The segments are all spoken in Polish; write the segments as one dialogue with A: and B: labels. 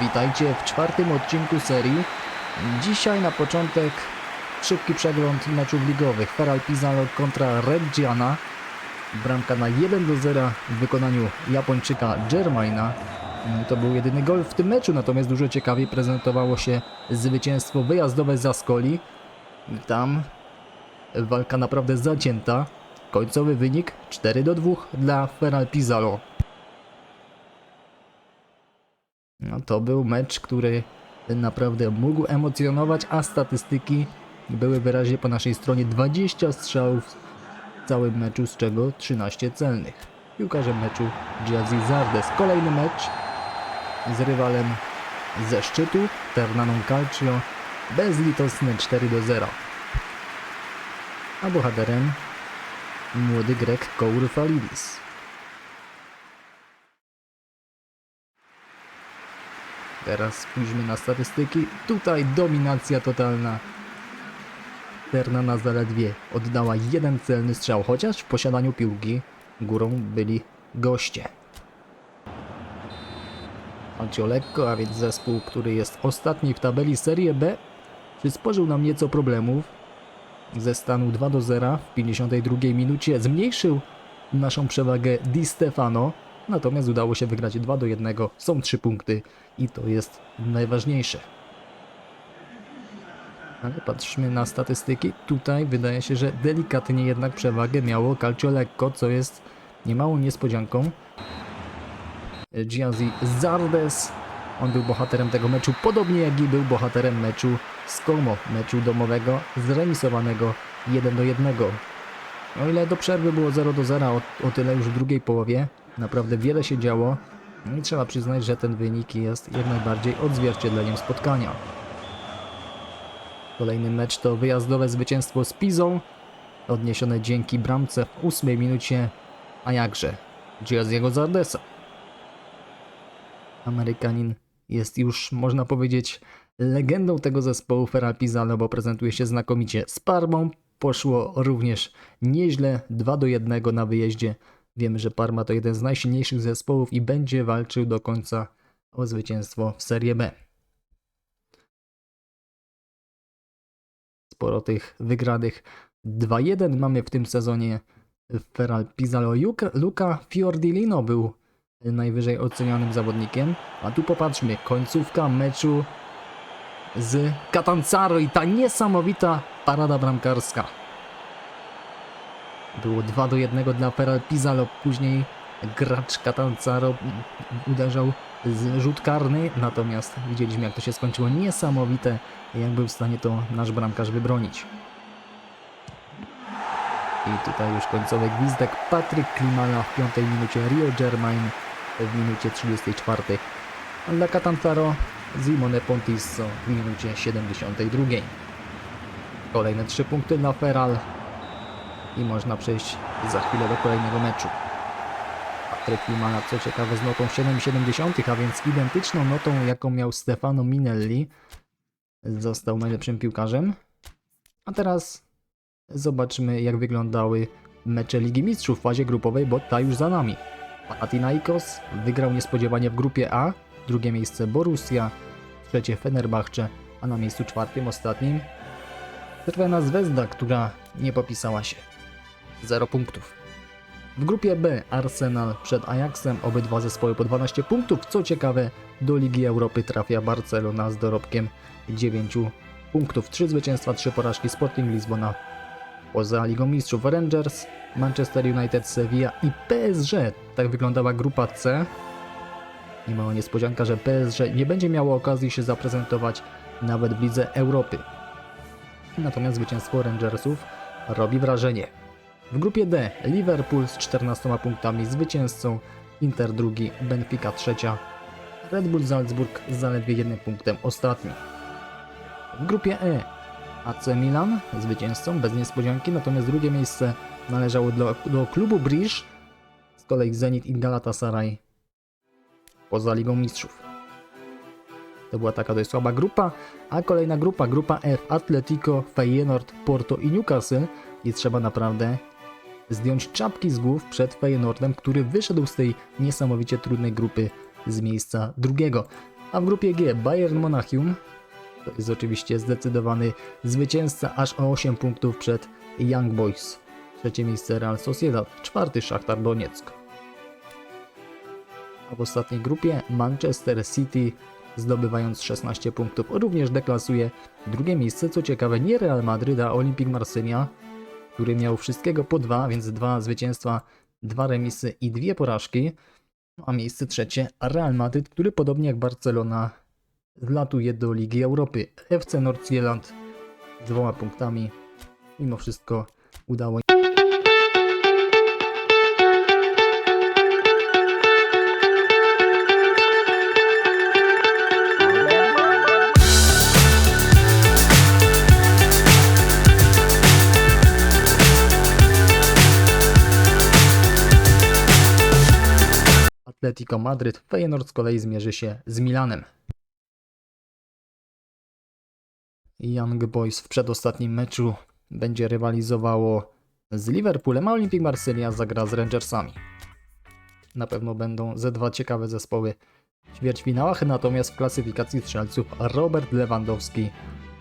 A: Witajcie w czwartym odcinku serii. Dzisiaj na początek szybki przegląd meczów ligowych. Feral Pizarro kontra Reggiana. Bramka na 1 do 0 w wykonaniu Japończyka Germaina. To był jedyny gol w tym meczu, natomiast dużo ciekawiej prezentowało się zwycięstwo wyjazdowe z Ascoli. Tam walka naprawdę zacięta. Końcowy wynik 4 do 2 dla Feral Pizarro. No to był mecz, który naprawdę mógł emocjonować, a statystyki były wyraźnie po naszej stronie 20 strzałów w całym meczu, z czego 13 celnych. Piłkarzem meczu Giazzi Zardes. Kolejny mecz z rywalem ze szczytu, Ternaną Calcio, bezlitosny 4 do 0. A bohaterem młody Grek Kour Teraz spójrzmy na statystyki. Tutaj dominacja totalna. Ternana zaledwie oddała jeden celny strzał, chociaż w posiadaniu piłki górą byli goście. Calcio lekko, a więc zespół, który jest ostatni w tabeli Serie B, przysporzył nam nieco problemów. Ze stanu 2 do 0 w 52 minucie zmniejszył naszą przewagę Di Stefano, natomiast udało się wygrać 2 do 1. Są 3 punkty i to jest najważniejsze. Ale patrzmy na statystyki. Tutaj wydaje się, że delikatnie jednak przewagę miało Calcio Lekko, co jest niemałą niespodzianką. Giazzi Zardes, on był bohaterem tego meczu, podobnie jak i był bohaterem meczu z Como, meczu domowego, zremisowanego 1 do 1. O ile do przerwy było 0 do 0, o, o tyle już w drugiej połowie naprawdę wiele się działo. No I trzeba przyznać, że ten wynik jest jak najbardziej odzwierciedleniem spotkania. Kolejny mecz to wyjazdowe zwycięstwo z Pizą, odniesione dzięki bramce w ósmej minucie, a jakże Giaziego Zardesa. Amerykanin jest już, można powiedzieć, legendą tego zespołu Feral Pizarro, bo prezentuje się znakomicie z Parmą. Poszło również nieźle, 2 do 1 na wyjeździe. Wiemy, że Parma to jeden z najsilniejszych zespołów i będzie walczył do końca o zwycięstwo w Serie B. Sporo tych wygranych 2-1 mamy w tym sezonie Feral. Luca, Luca Fiordilino był najwyżej ocenianym zawodnikiem. A tu popatrzmy, końcówka meczu z Catanzaro i ta niesamowita parada bramkarska. Było 2 do 1 dla Feral Pizarro, później gracz Catanzaro uderzał z rzut karny, natomiast widzieliśmy jak to się skończyło. Niesamowite, jak był w stanie to nasz bramkarz wybronić. I tutaj już końcowy gwizdek. Patryk Klimala w piątej minucie, Rio Germain w minucie 34. A dla Catanzaro Simone Pontisso w minucie 72. Kolejne 3 punkty dla Feral i można przejść za chwilę do kolejnego meczu. Patryk Klimala, co ciekawe, z notą 7,70, a więc identyczną notą, jaką miał Stefano Minelli. Został najlepszym piłkarzem. A teraz zobaczmy, jak wyglądały mecze Ligi Mistrzów w fazie grupowej, bo ta już za nami. Panathinaikos wygrał niespodziewanie w grupie A, drugie miejsce Borussia, trzecie Fenerbahce, a na miejscu czwartym, ostatnim Crvena Zvezda, która nie popisała się. 0 punktów. W grupie B Arsenal przed Ajaxem, obydwa zespoły po 12 punktów. Co ciekawe, do Ligi Europy trafia Barcelona z dorobkiem 9 punktów. 3 zwycięstwa, 3 porażki Sporting Lizbona. Poza Ligą Mistrzów Rangers, Manchester United, Sevilla i PSG. Tak wyglądała grupa C. Mała niespodzianka, że PSG nie będzie miało okazji się zaprezentować nawet w Lidze Europy. Natomiast zwycięstwo Rangersów robi wrażenie. W grupie D Liverpool z 14 punktami zwycięzcą, Inter drugi, Benfica trzecia, Red Bull Salzburg z zaledwie jednym punktem ostatni. W grupie E AC Milan zwycięzcą bez niespodzianki, natomiast drugie miejsce należało do, do klubu Brisz, z kolei Zenit i Galatasaray poza Ligą Mistrzów. To była taka dość słaba grupa, a kolejna grupa, grupa F, Atletico, Feyenoord, Porto i Newcastle i trzeba naprawdę zdjąć czapki z głów przed Feyenoordem, który wyszedł z tej niesamowicie trudnej grupy z miejsca drugiego. A w grupie G Bayern Monachium to jest oczywiście zdecydowany zwycięzca aż o 8 punktów przed Young Boys. Trzecie miejsce Real Sociedad, czwarty Szachtar Donieck. A w ostatniej grupie Manchester City zdobywając 16 punktów również deklasuje drugie miejsce, co ciekawe nie Real Madryt, a Olympique Marsylia, który miał wszystkiego po dwa, więc dwa zwycięstwa, dwa remisy i dwie porażki. A miejsce trzecie Real Madryt, który podobnie jak Barcelona zlatuje do Ligi Europy. FC Nordsjælland z dwoma punktami. Mimo wszystko udało Atletico Madryt. Feyenoord z kolei zmierzy się z Milanem. Young Boys w przedostatnim meczu będzie rywalizowało z Liverpoolem, a Olympique Marsylia zagra z Rangersami. Na pewno będą ze dwa ciekawe zespoły w ćwierćfinałach, natomiast w klasyfikacji strzelców Robert Lewandowski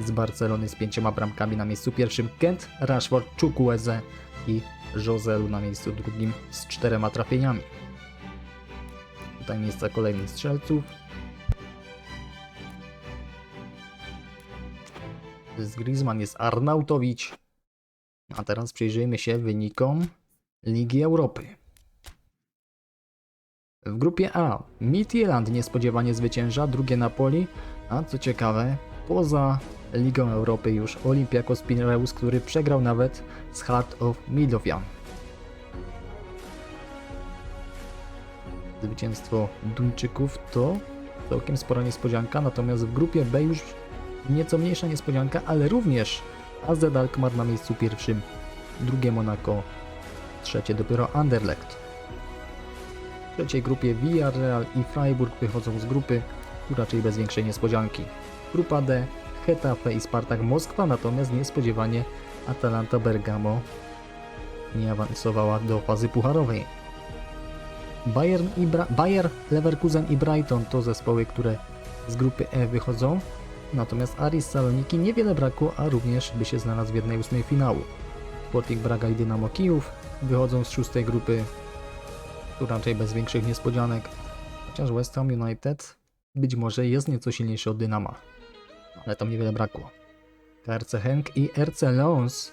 A: z Barcelony z pięcioma bramkami na miejscu pierwszym, Kent, Rashford, Chukwueze i Joselu na miejscu drugim z czterema trafieniami. Tutaj miejsca kolejnych strzelców. Z Griezmann jest Arnautowicz. A teraz przyjrzyjmy się wynikom Ligi Europy. W grupie A Midtjylland niespodziewanie zwycięża, drugie Napoli, a co ciekawe, poza Ligą Europy już Olympiakos Pireus, który przegrał nawet z Heart of Midlothian. Zwycięstwo Duńczyków to całkiem spora niespodzianka, natomiast w grupie B już nieco mniejsza niespodzianka, ale również AZ Alkmaar na miejscu pierwszym, drugie Monaco, trzecie dopiero Anderlecht. W trzeciej grupie Villarreal i Freiburg wychodzą z grupy, raczej bez większej niespodzianki. Grupa D, Getafe i Spartak Moskwa, natomiast niespodziewanie Atalanta Bergamo nie awansowała do fazy pucharowej. Bayern, i Bayer, Leverkusen i Brighton to zespoły, które z grupy E wychodzą. Natomiast Aris Saloniki niewiele brakło, a również by się znalazł w jednej ósmej finału. Sporting Braga i Dynamo Kijów wychodzą z szóstej grupy, tu raczej bez większych niespodzianek. Chociaż West Ham United być może jest nieco silniejszy od Dynama, ale tam niewiele brakło. KRC Henk i RC Lons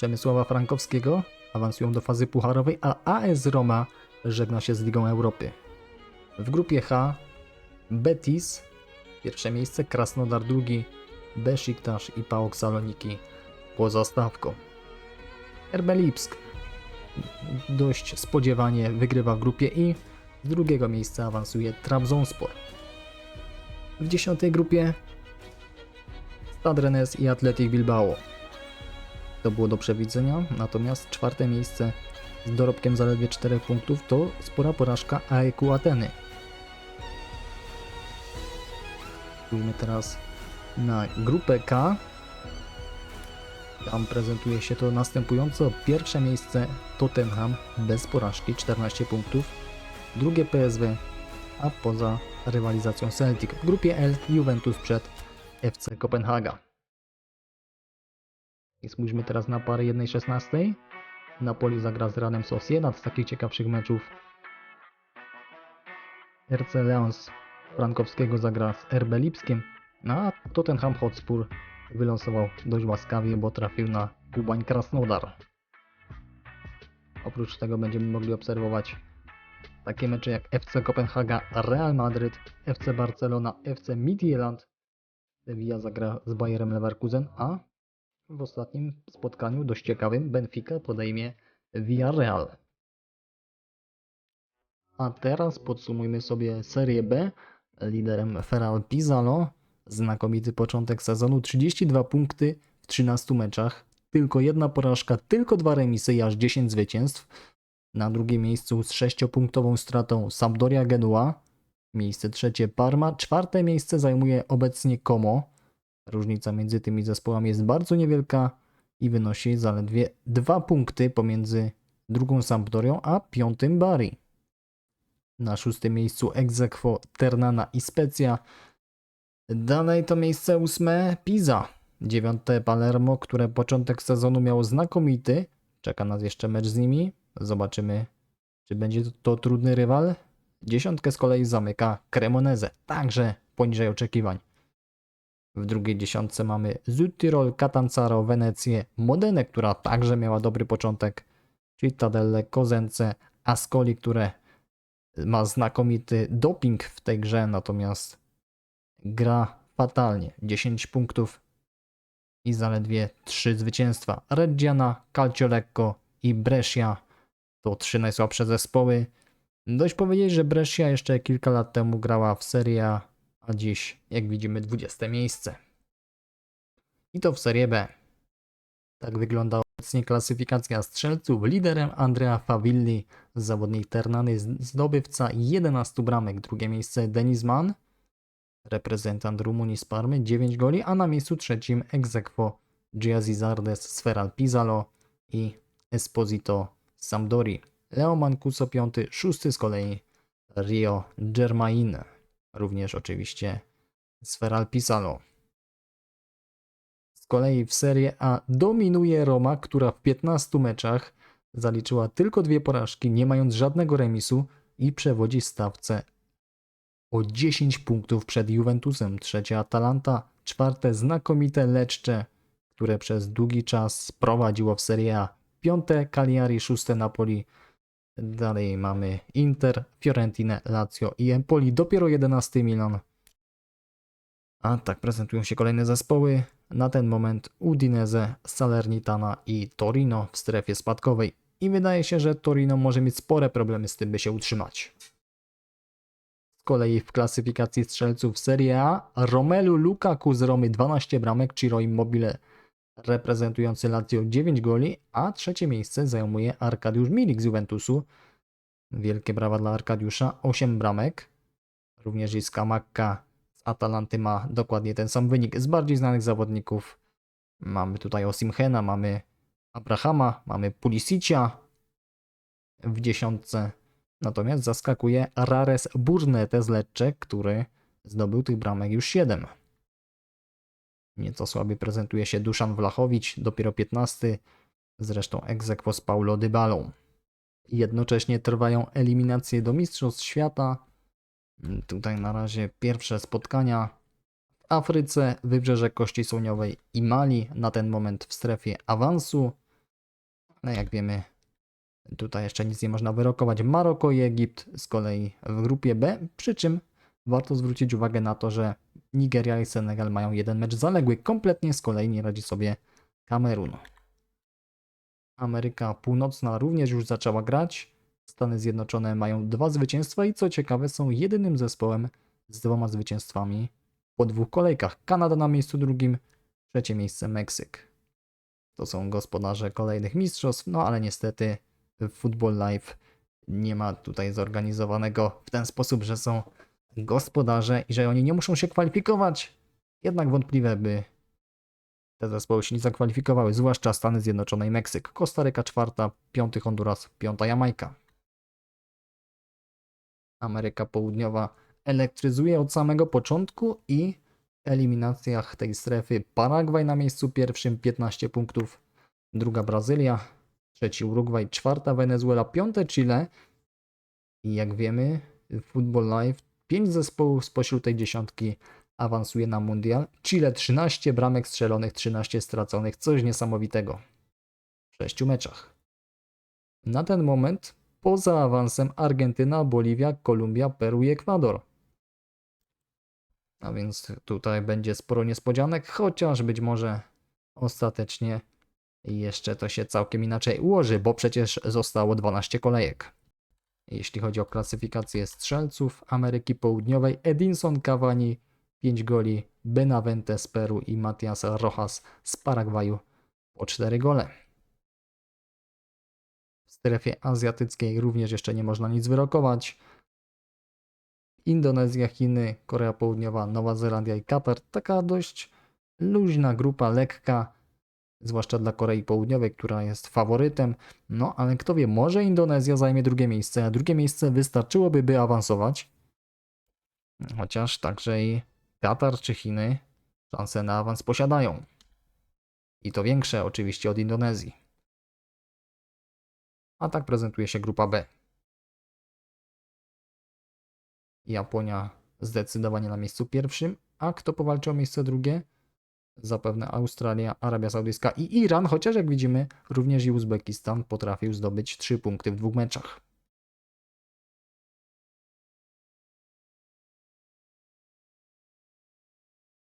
A: Przemysława Frankowskiego awansują do fazy pucharowej, a AS Roma żegna się z Ligą Europy. W grupie H Betis pierwsze miejsce, Krasnodar drugi, Besiktas i PAOK Saloniki poza stawką. RB Lipsk dość spodziewanie wygrywa w grupie I, z drugiego miejsca awansuje Trabzonspor. W dziesiątej grupie Stad Rennes i Athletic Bilbao. To było do przewidzenia, natomiast czwarte miejsce z dorobkiem zaledwie 4 punktów to spora porażka AEK Ateny. Spójrzmy teraz na grupę K. Tam prezentuje się to następująco. Pierwsze miejsce Tottenham bez porażki 14 punktów. Drugie PSW, a poza rywalizacją Celtic. W grupie L Juventus przed FC Kopenhaga. I spójrzmy teraz na parę 1-16. Napoli zagra z Ranem Sociedad z takich ciekawszych meczów. RC Leons Frankowskiego zagra z RB Lipskiem, no a Tottenham Hotspur wylosował dość łaskawie, bo trafił na Kubań Krasnodar. Oprócz tego będziemy mogli obserwować takie mecze jak FC Kopenhaga, Real Madryt, FC Barcelona, FC Midtjylland. Sevilla zagra z Bayerem Leverkusen, a w ostatnim spotkaniu dość ciekawym Benfica podejmie Villarreal. A teraz podsumujmy sobie Serię B. Liderem Feral Pizano. Znakomity początek sezonu. 32 punkty w 13 meczach. Tylko jedna porażka, tylko dwa remisy i aż 10 zwycięstw. Na drugim miejscu z 6-punktową stratą Sampdoria Genua. Miejsce trzecie Parma. Czwarte miejsce zajmuje obecnie Como. Różnica między tymi zespołami jest bardzo niewielka i wynosi zaledwie 2 punkty pomiędzy drugą Sampdorią a piątym Bari. Na szóstym miejscu Exequo, Ternana i Specja. Dalej to miejsce ósme Pisa. Dziewiąte Palermo, które początek sezonu miało znakomity. Czeka nas jeszcze mecz z nimi. Zobaczymy, czy będzie to, to trudny rywal. Dziesiątkę z kolei zamyka Cremoneze, także poniżej oczekiwań. W drugiej dziesiątce mamy Südtirol, Catanzaro, Wenecję, Modenę, która także miała dobry początek, Cittadelle, Kozence, Ascoli, które ma znakomity doping w tej grze, natomiast gra fatalnie. 10 punktów i zaledwie 3 zwycięstwa. Reggiana, Calciolecco i Brescia to trzy najsłabsze zespoły. Dość powiedzieć, że Brescia jeszcze kilka lat temu grała w Serie A, a dziś, jak widzimy, 20 miejsce. I to w Serie B. Tak wygląda obecnie klasyfikacja strzelców. Liderem Andrea Favilli, zawodnik Ternany, zdobywca 11 bramek. Drugie miejsce Denis Mann, reprezentant Rumunii z Parmy, 9 goli, a na miejscu trzecim Exequo Giazzi Zardes, Sferal Pizalo i Esposito Sampdori. Leo Mancuso piąty, szósty z kolei Rio Germain. Również oczywiście Sferal Pisalo. Z kolei w Serie A dominuje Roma, która w 15 meczach zaliczyła tylko dwie porażki, nie mając żadnego remisu i przewodzi stawce o 10 punktów przed Juventusem. Trzecie Atalanta, czwarte znakomite Lecce, które przez długi czas prowadziło w Serie A. Piąte Cagliari, szóste Napoli. Dalej mamy Inter, Fiorentinę, Lazio i Empoli. Dopiero 11 Milan. A tak prezentują się kolejne zespoły. Na ten moment Udinese, Salernitana i Torino w strefie spadkowej. I wydaje się, że Torino może mieć spore problemy z tym, by się utrzymać. Z kolei w klasyfikacji strzelców Serie A Romelu Lukaku z Romy 12 bramek, Ciro Immobile reprezentujący Lazio 9 goli, a trzecie miejsce zajmuje Arkadiusz Milik z Juventusu. Wielkie brawa dla Arkadiusza, 8 bramek. Również i Skamakka z Atalanty ma dokładnie ten sam wynik. Z bardziej znanych zawodników mamy tutaj Osimhena, mamy Abrahama, mamy Pulisicia w dziesiątce. Natomiast zaskakuje Rares Burnete z Lecce, który zdobył tych bramek już 7. Nieco słabiej prezentuje się Duszan Wlachowicz, dopiero 15, zresztą egzekwo z Paulo Dybalą. Jednocześnie trwają eliminacje do Mistrzostw Świata. Tutaj na razie pierwsze spotkania w Afryce, Wybrzeże Kości Słoniowej i Mali, na ten moment w strefie awansu. Ale jak wiemy, tutaj jeszcze nic nie można wyrokować. Maroko i Egipt z kolei w grupie B, przy czym warto zwrócić uwagę na to, że Nigeria i Senegal mają jeden mecz zaległy. Kompletnie z kolei nie radzi sobie Kamerun. Ameryka Północna również już zaczęła grać. Stany Zjednoczone mają dwa zwycięstwa i co ciekawe są jedynym zespołem z dwoma zwycięstwami po dwóch kolejkach. Kanada na miejscu drugim, trzecie miejsce Meksyk. To są gospodarze kolejnych mistrzostw, no ale niestety w Football Live nie ma tutaj zorganizowanego w ten sposób, że są gospodarze i że oni nie muszą się kwalifikować. Jednak wątpliwe, by te zespoły się nie zakwalifikowały, zwłaszcza Stany Zjednoczone i Meksyk. Kostaryka czwarta, piąty Honduras, piąta Jamajka. Ameryka Południowa elektryzuje od samego początku i w eliminacjach tej strefy Paragwaj na miejscu pierwszym 15 punktów, druga Brazylia, trzeci Urugwaj, czwarta Wenezuela, piąte Chile i jak wiemy Football Live 5 zespołów spośród tej dziesiątki awansuje na mundial. Chile 13 bramek strzelonych, 13 straconych, coś niesamowitego w 6 meczach. Na ten moment poza awansem Argentyna, Boliwia, Kolumbia, Peru i Ekwador. A więc tutaj będzie sporo niespodzianek, chociaż być może ostatecznie jeszcze to się całkiem inaczej ułoży, bo przecież zostało 12 kolejek. Jeśli chodzi o klasyfikację strzelców Ameryki Południowej, Edinson Cavani 5 goli, Benavente z Peru i Matias Rojas z Paragwaju po 4 gole. W strefie azjatyckiej również jeszcze nie można nic wyrokować. Indonezja, Chiny, Korea Południowa, Nowa Zelandia i Katar. Taka dość luźna grupa, lekka. Zwłaszcza dla Korei Południowej, która jest faworytem. No, ale kto wie, może Indonezja zajmie drugie miejsce, a drugie miejsce wystarczyłoby, by awansować. Chociaż także i Katar czy Chiny szanse na awans posiadają. I to większe oczywiście od Indonezji. A tak prezentuje się grupa B. Japonia zdecydowanie na miejscu pierwszym, a kto powalczy o miejsce drugie? Zapewne Australia, Arabia Saudyjska i Iran, chociaż jak widzimy, również i Uzbekistan potrafił zdobyć 3 punkty w dwóch meczach.